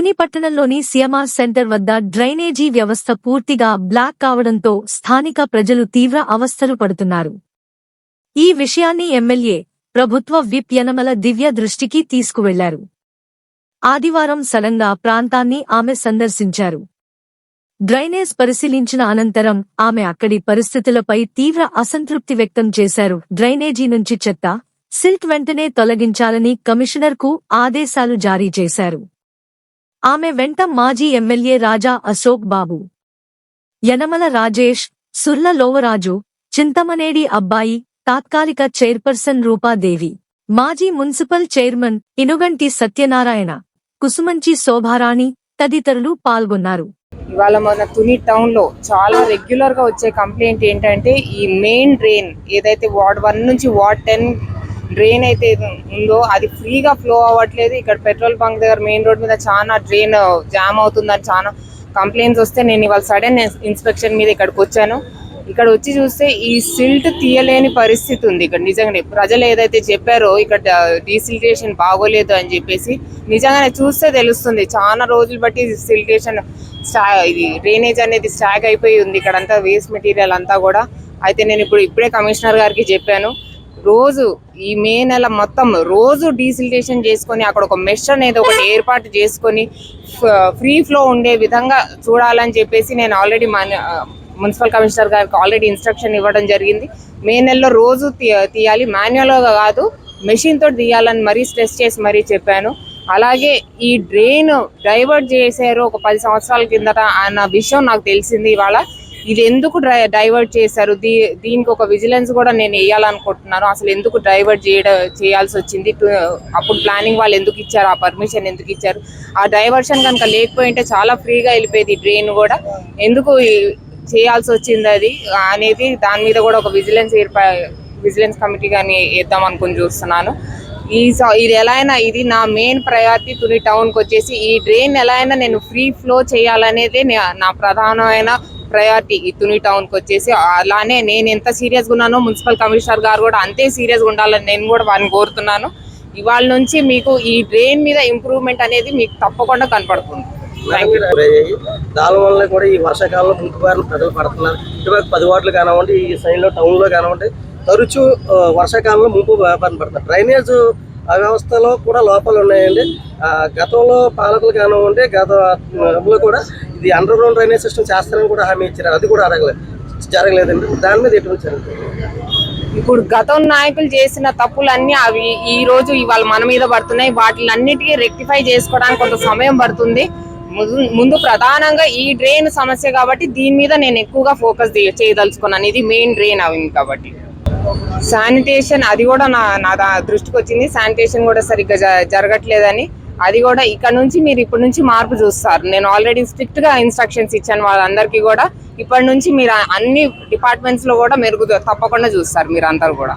తుని పట్టణంలోని సియమా సెంటర్ వద్ద డ్రైనేజీ వ్యవస్థ పూర్తిగా బ్లాక్ కావడంతో స్థానిక ప్రజలు తీవ్ర అవస్థలు పడుతున్నారు. ఈ విషయాన్ని ఎమ్మెల్యే ప్రభుత్వ విప్ యనమల దివ్య దృష్టికి తీసుకువెళ్ళారు. ఆదివారం సలంగా ప్రాంతాన్ని ఆమె సందర్శించారు. డ్రైనేజ్ పరిశీలించిన అనంతరం ఆమె అక్కడి పరిస్థితులపై తీవ్ర అసంతృప్తి వ్యక్తం చేశారు. డ్రైనేజీ నుంచి చెత్త సిల్క్ వెంటనే తొలగించాలని కమిషనర్కు ఆదేశాలు జారీ చేశారు. ఆమె వెంట మాజీ ఎమ్మెల్యే రాజా అశోక్ బాబు. యనమల రాజేష్ సుర్ల లోవరాజు చింతమనేడి అబ్బాయి తాత్కాలిక చైర్పర్సన్ రూపాదేవి. మాజీ మున్సిపల్ చైర్మన్ ఇనుగంటి సత్యనారాయణ కుసుమంచి శోభారాణి తదితరులు పాల్గొన్నారు. ఇవాళ మన తుని టౌన్లో చాలా రెగ్యులర్గా వచ్చే కంప్లైంట్ ఏంటంటే ఈ మెయిన్ డ్రైన్ ఏదైతే వార్డ్ వన్ నుంచి వార్డ్ టెన్ డ్రైన్ అయితే ఉందో అది ఫ్రీగా ఫ్లో అవ్వట్లేదు. ఇక్కడ పెట్రోల్ బంక్ దగ్గర మెయిన్ రోడ్ మీద చాలా డ్రైన్ జామ్ అవుతుందని చాలా కంప్లైంట్స్ వస్తే నేను ఇవాళ సడన్ ఇన్స్పెక్షన్ మీద ఇక్కడికి వచ్చాను. ఇక్కడ వచ్చి చూస్తే ఈ సిల్ట్ తీయలేని పరిస్థితి ఉంది ఇక్కడ నిజంగానే. ప్రజలు ఏదైతే చెప్పారో ఇక్కడ uh, డీసిల్టేషన్ బాగోలేదు అని చెప్పేసి నిజంగానే చూస్తే తెలుస్తుంది. చాలా రోజులు బట్టి సిల్టేషన్ స్టా ఇది డ్రైనేజ్ అనేది స్టాక్ అయిపోయి ఉంది. ఇక్కడంతా వేస్ట్ మెటీరియల్ అంతా కూడా. అయితే నేను ఇప్పుడు ఇప్పుడే కమిషనర్ గారికి చెప్పాను. రోజు ఈ మే నెల మొత్తం రోజు డీసిల్టేషన్ చేసుకొని అక్కడ ఒక మెష్ అనేది ఒకటి ఏర్పాటు చేసుకొని ఫ్రీ ఫ్లో ఉండే విధంగా చూడాలని చెప్పేసి నేను ఆల్రెడీ మున్సిపల్ కమిషనర్ గారికి ఆల్రెడీ ఇన్స్ట్రక్షన్ ఇవ్వడం జరిగింది. మే నెలలో రోజు తీయాలి. మాన్యువల్గా కాదు మెషిన్తో తీయాలని మరీ స్ట్రెస్ చేసి మరీ చెప్పాను. అలాగే ఈ డ్రైన్ డైవర్ట్ చేశారు ఒక పది సంవత్సరాల కిందట అన్న విషయం నాకు తెలిసింది ఇవాళ. ఇది ఎందుకు డ్రై- డైవర్ట్ చేశారు? దీ దీనికి ఒక విజిలెన్స్ కూడా నేను వేయాలనుకుంటున్నాను. అసలు ఎందుకు డైవర్ట్ చేయడం చేయాల్సి వచ్చింది? టు- అప్పుడు ప్లానింగ్ వాళ్ళు ఎందుకు ఇచ్చారు? ఆ పర్మిషన్ ఎందుకు ఇచ్చారు? ఆ డైవర్షన్ కనుక లేకపోయింటే చాలా ఫ్రీగా వెళ్ళిపోయేది డ్రైన్ కూడా. ఎందుకు చేయాల్సి వచ్చింది అది? అనేది దాని మీద కూడా ఒక విజిలెన్స్ ఏర్పా విజిలెన్స్ కమిటీ కానీ వేద్దాం అనుకుని చూస్తున్నాను. ఈ స- ఇది ఎలా అయినా ఇది నా మెయిన్ ప్రయారిటీ తుని టౌన్కి వచ్చేసి ఈ డ్రైన్ ఎలా అయినా నేను ఫ్రీ ఫ్లో చేయాలనేది నా ప్రధానమైన ప్రయారిటీ ఈ తుని టౌన్కి వచ్చేసి అలానే నేను ఎంత సీరియస్గా ఉన్నానో మున్సిపల్ కమిషనర్ గారు కూడా అంతే సీరియస్గా ఉండాలని నేను కూడా వారిని కోరుతున్నాను. ఇవాళ నుంచి మీకు ఈ డ్రైన్ మీద ఇంప్రూవ్మెంట్ అనేది మీకు తప్పకుండా కనపడుతుంది. దానివల్ల దాని వల్ల కూడా ఈ వర్షాకాలంలో ముంపు ప్రజలు పడుతున్నారు. ఇటువంటి పది వార్డులు కానివ్వండి ఈ సైడ్లో కానివ్వండి తరచూ వర్షాకాలంలో ముంపు బారిన పడుతున్నారు డ్రైనేజ్ ఆ వ్యవస్థలో కూడా లోపాలు ఉన్నాయండి. గతంలో పాలకులు కానివ్వండి గతంలో కూడా ఇది అండర్ గ్రౌండ్ డ్రైనేజ్ సిస్టమ్ చేస్తారని కూడా హామీ ఇచ్చారు. అది కూడా అడగలేదు జరగలేదండి. దాని మీద ఎటువంటి జరుగుతుంది ఇప్పుడు గతం నాయకులు చేసిన తప్పులన్నీ అవి ఈ రోజు ఇవాళ మన మీద పడుతున్నాయి. వాటిలన్నిటికీ రెక్టిఫై చేసుకోవడానికి కొంత సమయం పడుతుంది. ముందు- ముందు ప్రధానంగా ఈ డ్రైన్ సమస్య కాబట్టి దీని మీద నేను ఎక్కువగా ఫోకస్ చేయదలుచుకున్నాను. ఇది మెయిన్ డ్రైన్ అయింది కాబట్టి. శానిటేషన్ అది కూడా నా నా దా- దృష్టికి వచ్చింది. శానిటేషన్ కూడా సరిగ్గా జ- జరగట్లేదని. అది కూడా ఇక్కడ నుంచి మీరు ఇప్పటి నుంచి మార్పు చూస్తారు. నేను ఆల్రెడీ స్ట్రిక్ట్గా ఇన్స్ట్రక్షన్స్ ఇచ్చాను వాళ్ళందరికీ కూడా. ఇప్పటి నుంచి మీరు అన్ని డిపార్ట్మెంట్స్లో కూడా మెరుగు తప్పకుండా చూస్తారు మీరు అందరు కూడా.